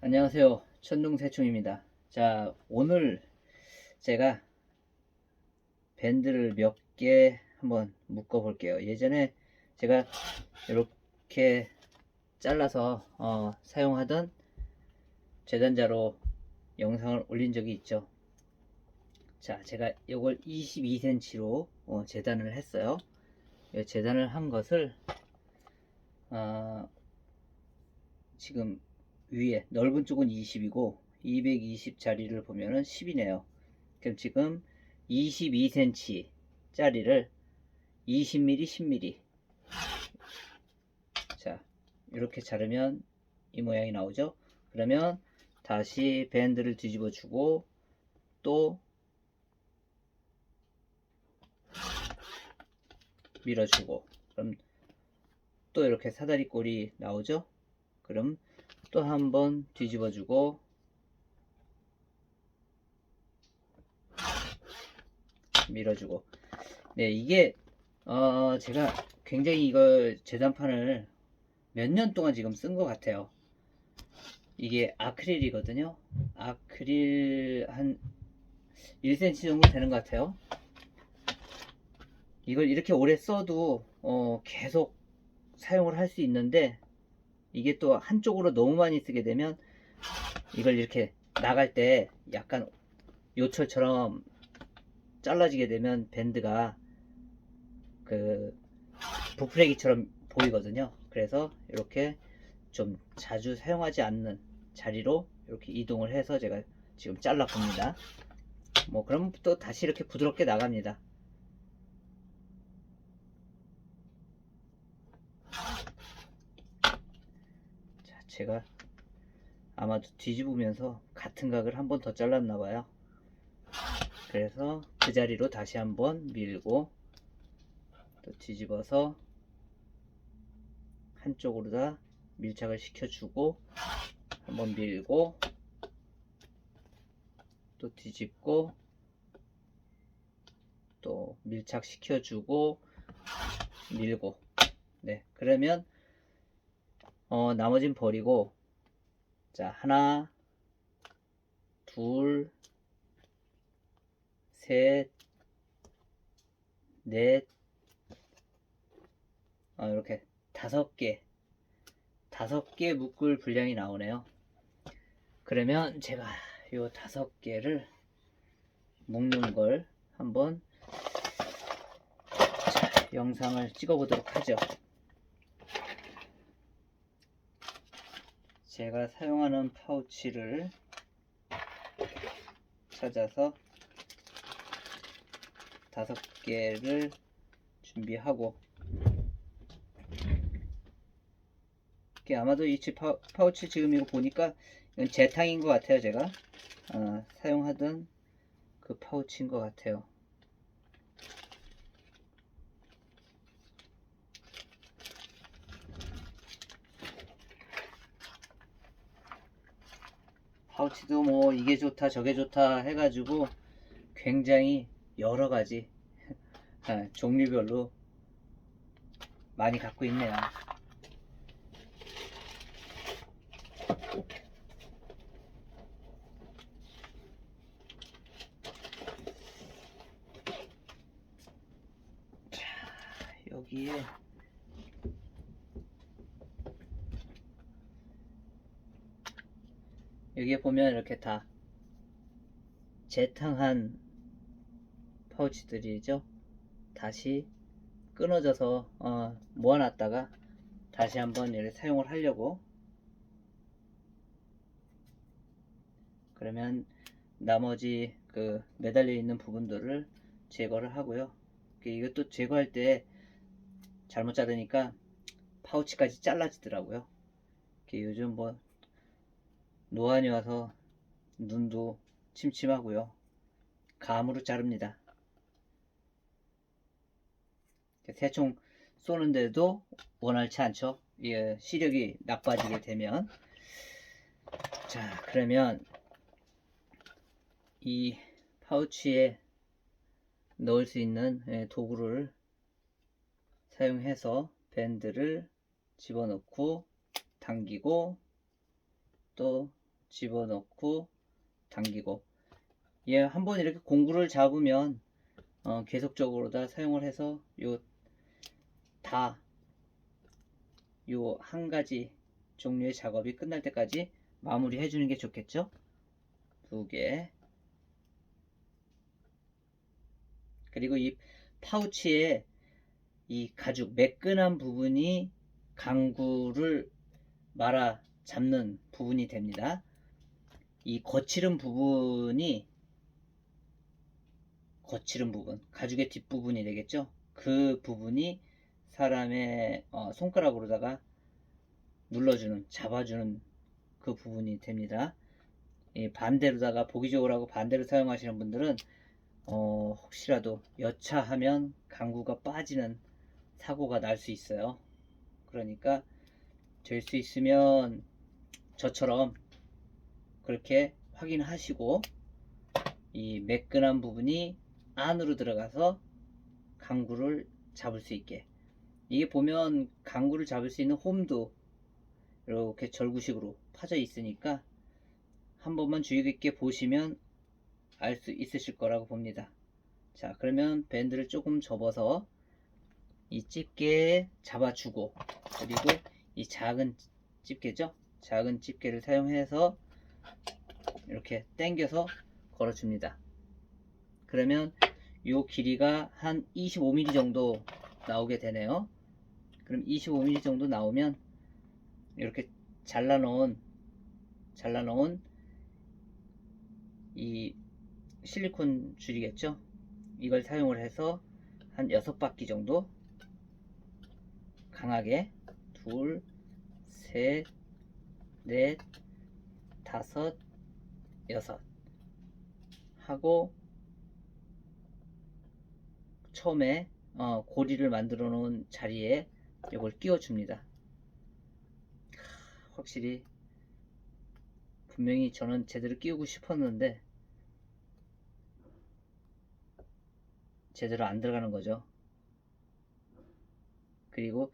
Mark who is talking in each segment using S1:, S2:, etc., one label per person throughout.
S1: 안녕하세요. 천둥새총입니다. 자, 오늘 제가 밴드를 몇 개 한번 묶어 볼게요. 예전에 제가 이렇게 잘라서 어, 사용하던 재단자로 영상을 올린 적이 있죠. 자, 제가 이걸 22cm로 어, 재단을 했어요. 이 재단을 한 것을 어, 지금 위에 넓은 쪽은 20이고 220짜리를 보면은 10이네요. 그럼 지금 22cm 짜리를 20mm, 10mm 자 이렇게 자르면 이 모양이 나오죠. 그러면 다시 밴드를 뒤집어 주고 또 밀어주고 그럼 또 이렇게 사다리 꼴이 나오죠. 그럼 또 한 번 뒤집어 주고. 밀어주고. 네 이게 어 제가 굉장히 이걸 재단판을 몇 년 동안 지금 쓴 것 같아요. 이게 아크릴이거든요. 아크릴 한 1cm 정도 되는 것 같아요. 이걸 이렇게 오래 써도 어 계속 사용을 할 수 있는데 이게 또 한쪽으로 너무 많이 쓰게 되면 이걸 이렇게 나갈 때 약간 요철처럼 잘라지게 되면 밴드가 그 부풀레기처럼 보이거든요. 그래서 이렇게 좀 자주 사용하지 않는 자리로 이렇게 이동을 해서 제가 지금 잘라 봅니다. 뭐 그럼 또 다시 이렇게 부드럽게 나갑니다. 자, 제가 아마도 뒤집으면서 같은 각을 한 번 더 잘랐나 봐요. 그래서 그 자리로 다시 한번 밀고 또 뒤집어서 한쪽으로 다 밀착을 시켜주고 한번 밀고 또 뒤집고 또 밀착 시켜주고 밀고 네 그러면 어 나머진 버리고 자 하나 둘 셋, 넷, 어, 이렇게 다섯 개, 다섯 개 묶을 분량이 나오네요. 그러면 제가 요 다섯 개를 묶는 걸 한번 자, 영상을 찍어 보도록 하죠. 제가 사용하는 파우치를 찾아서 다섯 개를 준비하고 아마도 이 파, 파우치 지금 이거 보니까 이건 재탕인 것 같아요 제가. 어, 사용하던 그 파우치인 것 같아요 파우치도 뭐 이게 좋다 저게 좋다 해가지고 굉장히 여러 가지 아, 종류별로 많이 갖고 있네요. 자, 여기에 여기에 보면 이렇게 다 재탕한 파우치들이죠. 다시 끊어져서 어, 모아놨다가 다시 한번 이렇게 사용을 하려고 그러면 나머지 그 매달려 있는 부분들을 제거를 하고요. 이것도 제거할 때 잘못 자르니까 파우치까지 잘라지더라고요. 요즘 뭐 노안이 와서 눈도 침침하고요. 감으로 자릅니다. 새총 쏘는데도 원활치 않죠. 예, 시력이 나빠지게 되면 자 그러면 이 파우치에 넣을 수 있는 예, 도구를 사용해서 밴드를 집어넣고 당기고 또 집어넣고 당기고 예, 한번 이렇게 공구를 잡으면 어, 계속적으로 다 사용을 해서 요 다 요 한 가지 종류의 작업이 끝날 때까지 마무리 해주는 게 좋겠죠? 두 개. 그리고 이 파우치에 이 가죽 매끈한 부분이 강구를 말아 잡는 부분이 됩니다. 이 거칠은 부분이 거칠은 부분, 가죽의 뒷부분이 되겠죠? 그 부분이 사람의 어, 손가락으로다가 눌러주는, 잡아주는 그 부분이 됩니다. 이 반대로다가 보기적으로 하고 반대로 사용하시는 분들은 어, 혹시라도 여차하면 강구가 빠지는 사고가 날 수 있어요. 그러니까 될 수 있으면 저처럼 그렇게 확인하시고 이 매끈한 부분이 안으로 들어가서 강구를 잡을 수 있게 이게 보면 강구를 잡을 수 있는 홈도 이렇게 절구식으로 파져 있으니까 한 번만 주의 깊게 보시면 알 수 있으실 거라고 봅니다. 자, 그러면 밴드를 조금 접어서 이 집게에 잡아주고 그리고 이 작은 집게죠? 작은 집게를 사용해서 이렇게 당겨서 걸어줍니다. 그러면 이 길이가 한 25mm 정도 나오게 되네요. 그럼 25mm 정도 나오면 이렇게 잘라 놓은 잘라 놓은 이 실리콘 줄이겠죠? 이걸 사용을 해서 한 6바퀴 정도 강하게 둘, 셋, 넷, 다섯, 여섯 하고 처음에 어, 고리를 만들어 놓은 자리에 이걸 끼워 줍니다. 확실히 분명히 저는 제대로 끼우고 싶었는데 제대로 안 들어가는 거죠. 그리고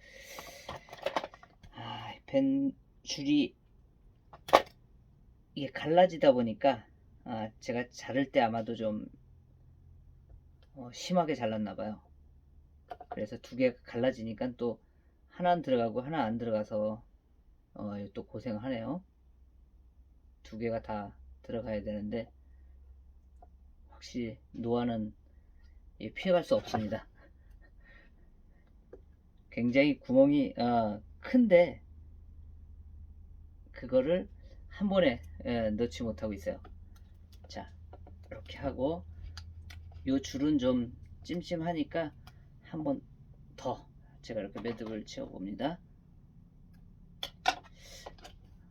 S1: 아, 펜 줄이 이게 갈라지다 보니까 아, 제가 자를 때 아마도 좀 어, 심하게 잘랐나 봐요. 그래서 두 개가 갈라지니까 또 하나는 들어가고 하나 안 들어가서 어, 또 고생하네요. 두 개가 다 들어가야 되는데 확실히 노화는 예, 피해갈 수 없습니다. 굉장히 구멍이 어, 큰데 그거를 한 번에 예, 넣지 못하고 있어요. 자 이렇게 하고 요 줄은 좀 찜찜하니까 한 번 더 제가 이렇게 매듭을 지어 봅니다.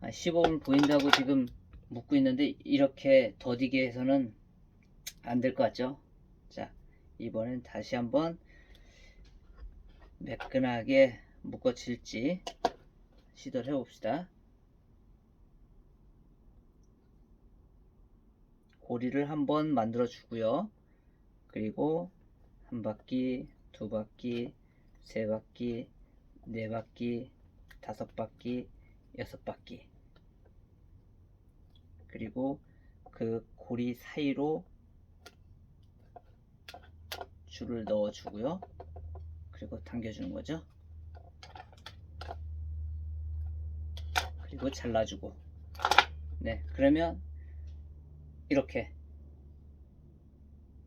S1: 아, 시범을 보인다고 지금 묶고 있는데 이렇게 더디게 해서는 안 될 것 같죠? 자 이번엔 다시 한번 매끈하게 묶어질지 시도를 해봅시다. 고리를 한번 만들어 주고요. 그리고 한 바퀴, 두 바퀴, 세 바퀴, 네 바퀴, 다섯 바퀴, 여섯 바퀴. 그리고 그 고리 사이로 줄을 넣어 주고요. 그리고 당겨 주는 거죠. 그리고 잘라주고. 네, 그러면 이렇게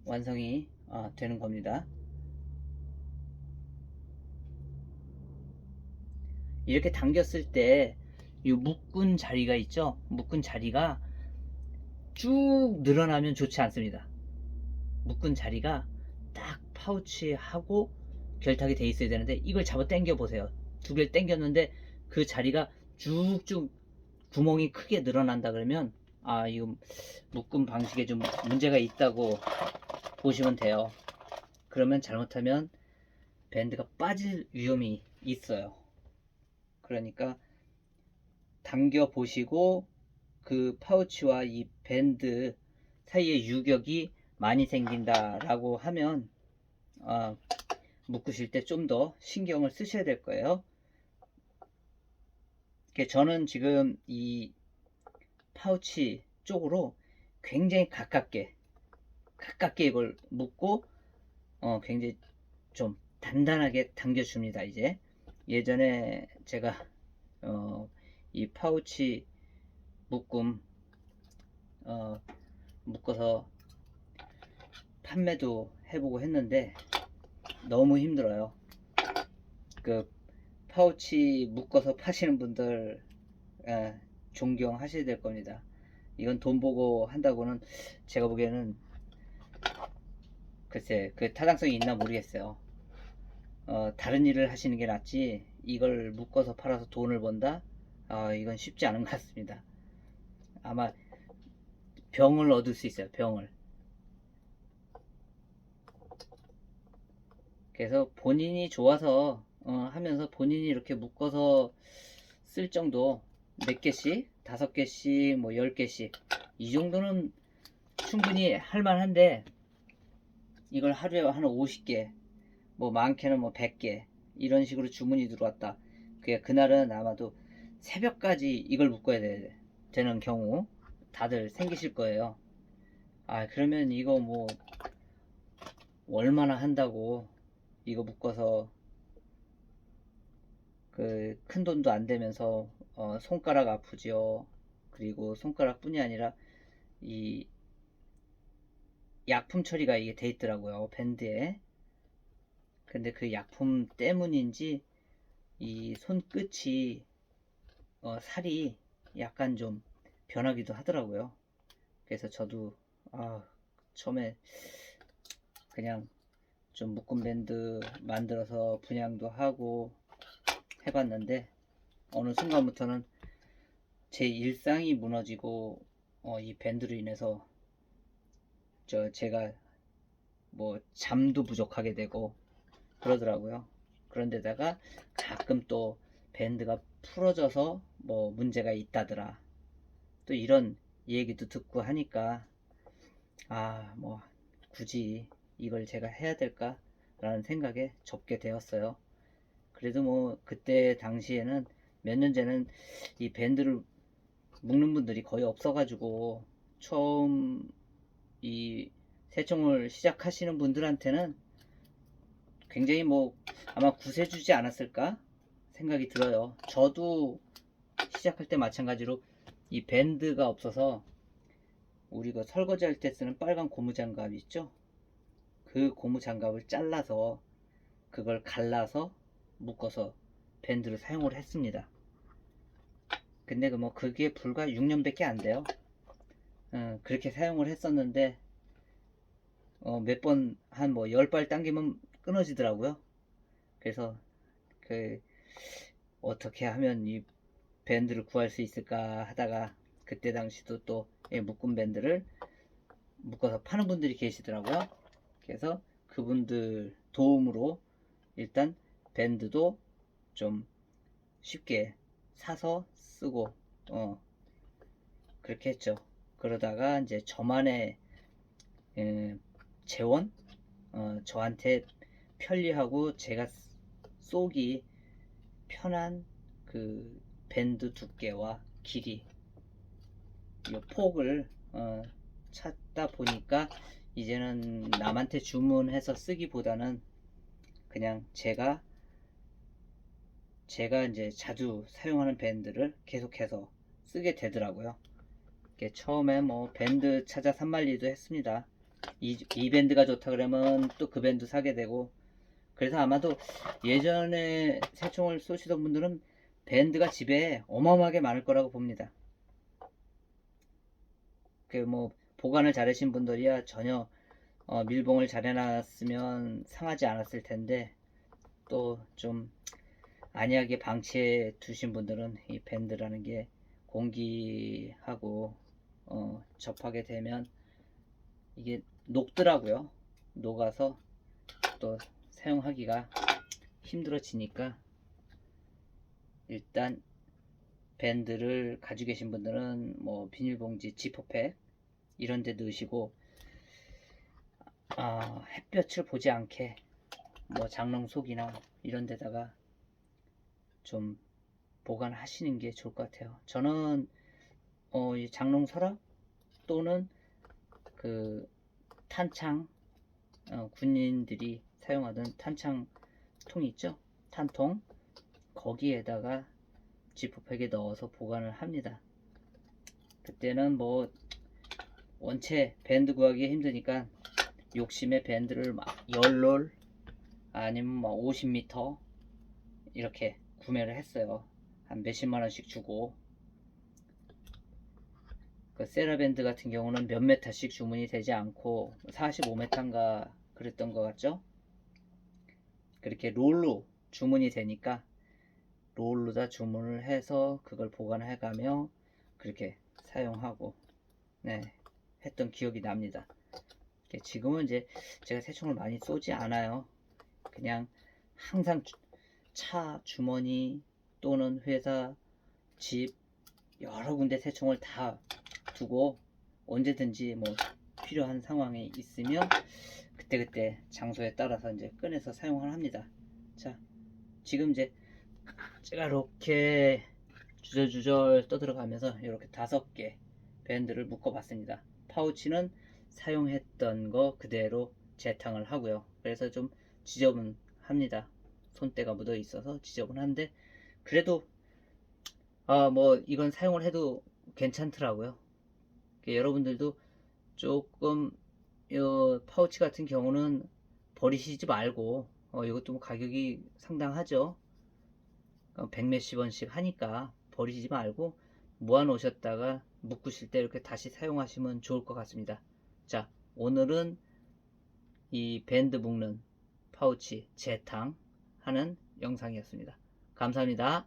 S1: 완성이 어, 되는 겁니다. 이렇게 당겼을 때 이 묶은 자리가 있죠? 묶은 자리가 쭉 늘어나면 좋지 않습니다. 묶은 자리가 딱 파우치하고 결탁이 돼 있어야 되는데 이걸 잡아 당겨 보세요. 두 개를 당겼는데 그 자리가 쭉쭉 구멍이 크게 늘어난다 그러면 아 이거 묶음 방식에 좀 문제가 있다고 보시면 돼요. 그러면 잘못하면 밴드가 빠질 위험이 있어요. 그러니까 당겨 보시고 그 파우치와 이 밴드 사이에 유격이 많이 생긴다 라고 하면 어, 묶으실 때 좀 더 신경을 쓰셔야 될 거예요. 저는 지금 이 파우치 쪽으로 굉장히 가깝게 가깝게 이걸 묶고 어 굉장히 좀 단단하게 당겨줍니다 이제. 예전에 제가 어 이 파우치 묶음 어 묶어서 판매도 해보고 했는데 너무 힘들어요. 그 파우치 묶어서 파시는 분들 예, 존경하셔야 될 겁니다 이건 돈 보고 한다고는 제가 보기에는 글쎄 그 타당성이 있나 모르겠어요. 어, 다른 일을 하시는 게 낫지 이걸 묶어서 팔아서 돈을 번다? 아 이건 쉽지 않은 것 같습니다. 아마 병을 얻을 수 있어요. 병을. 그래서 본인이 좋아서 어, 하면서 본인이 이렇게 묶어서 쓸 정도 몇 개씩? 다섯 개씩? 뭐 열 개씩? 이 정도는 충분히 할 만한데 이걸 하루에 한 50개 뭐 많게는 뭐 100개 이런 식으로 주문이 들어왔다. 그게 그날은 아마도 새벽까지 이걸 묶어야 되, 되는 경우. 다들 생기실 거예요. 아 그러면 이거 뭐 얼마나 한다고 이거 묶어서 그 큰 돈도 안 되면서 어, 손가락 아프지요. 그리고 손가락뿐이 아니라 이 약품 처리가 이게 돼 있더라고요. 밴드에. 근데 그 약품 때문인지 이 손끝이 어, 살이 약간 좀 변하기도 하더라고요. 그래서 저도 아, 처음에 그냥 좀 묶음 밴드 만들어서 분양도 하고 해봤는데 어느 순간부터는 제 일상이 무너지고 어, 이 밴드로 인해서 저 제가 뭐 잠도 부족하게 되고 그러더라고요. 그런데다가 가끔 또 밴드가 풀어져서 뭐 문제가 있다더라. 또 이런 얘기도 듣고 하니까 아 뭐 굳이 이걸 제가 해야 될까라는 생각에 접게 되었어요. 그래도 뭐 그때 당시에는 몇년 전에는 이 밴드를 묶는 분들이 거의 없어가지고 처음 이 새총을 시작하시는 분들한테는 굉장히 뭐 아마 구세주지 않았을까 생각이 들어요. 저도 시작할 때 마찬가지로 이 밴드가 없어서 우리가 설거지 할 때 쓰는 빨간 고무장갑 있죠? 그 고무장갑을 잘라서 그걸 갈라서 묶어서 밴드를 사용을 했습니다. 근데 그뭐 그게 불과 6년밖에 안 돼요. 어, 그렇게 사용을 했었는데 어, 몇 번 한뭐 10발 당기면 끊어지더라고요. 그래서 그 어떻게 하면 이 밴드를 구할 수 있을까 하다가 그때 당시도 또이 묶음 밴드를 묶어서 파는 분들이 계시더라고요. 그래서 그분들 도움으로 일단 밴드도 좀 쉽게 사서 쓰고 어 그렇게 했죠. 그러다가 이제 저만의 에, 재원 어, 저한테 편리하고 제가 쏘기 편한 그 밴드 두께와 길이 이 폭을 어, 찾다 보니까 이제는 남한테 주문해서 쓰기보다는 그냥 제가 제가 이제 자주 사용하는 밴드를 계속해서 쓰게 되더라고요. 처음에 뭐 밴드 찾아 산말리도 했습니다. 이, 이 밴드가 좋다 그러면 또 그 밴드 사게 되고 그래서 아마도 예전에 새총을 쏘시던 분들은 밴드가 집에 어마어마하게 많을 거라고 봅니다. 그 뭐 보관을 잘하신 분들이야 전혀 어, 밀봉을 잘 해놨으면 상하지 않았을 텐데 또좀 안이하게 방치해 두신 분들은 이 밴드라는 게 공기하고 어, 접하게 되면 이게 녹더라고요. 녹아서 또 사용하기가 힘들어지니까 일단 밴드를 가지고 계신 분들은 뭐 비닐봉지, 지퍼팩 이런 데 넣으시고 아, 햇볕을 보지 않게 뭐 장롱 속이나 이런 데다가 좀 보관하시는 게 좋을 것 같아요. 저는 어, 이 장롱 서랍 또는 그 탄창 어, 군인들이 사용하던 탄창 통 있죠? 탄통 거기에다가 지퍼백에 넣어서 보관을 합니다. 그때는 뭐 원체 밴드 구하기 힘드니까 욕심에 밴드를 막 열롤 아니면 뭐 50m 이렇게 구매를 했어요. 한 몇십만 원씩 주고 그 세라밴드 같은 경우는 몇 메타씩 주문이 되지 않고 45메타인가 그랬던 것 같죠? 그렇게 롤로 주문이 되니까 롤로 다 주문을 해서 그걸 보관해 가며 그렇게 사용하고 네 했던 기억이 납니다. 지금은 이제 제가 새총을 많이 쏘지 않아요. 그냥 항상 주- 차 주머니 또는 회사 집 여러 군데 새총을 다 두고 언제든지 뭐 필요한 상황에 있으면 그때그때 장소에 따라서 이제 꺼내서 사용을 합니다. 자, 지금 이제 제가 이렇게 주절주절 떠들어가면서 이렇게 다섯 개 밴드를 묶어봤습니다. 파우치는 사용했던 거 그대로 재탕을 하고요. 그래서 좀 지저분합니다. 손때가 묻어 있어서 지저분한데 그래도 아 뭐 이건 사용을 해도 괜찮더라고요. 그 여러분들도 조금 이 파우치 같은 경우는 버리시지 말고 어, 이것도 뭐 가격이 상당하죠. 어, 백 몇십 원씩 하니까 버리지 말고 모아 놓으셨다가 묶으실 때 이렇게 다시 사용하시면 좋을 것 같습니다. 자, 오늘은 이 밴드 묶는 파우치 재탕 하는 영상이었습니다. 감사합니다.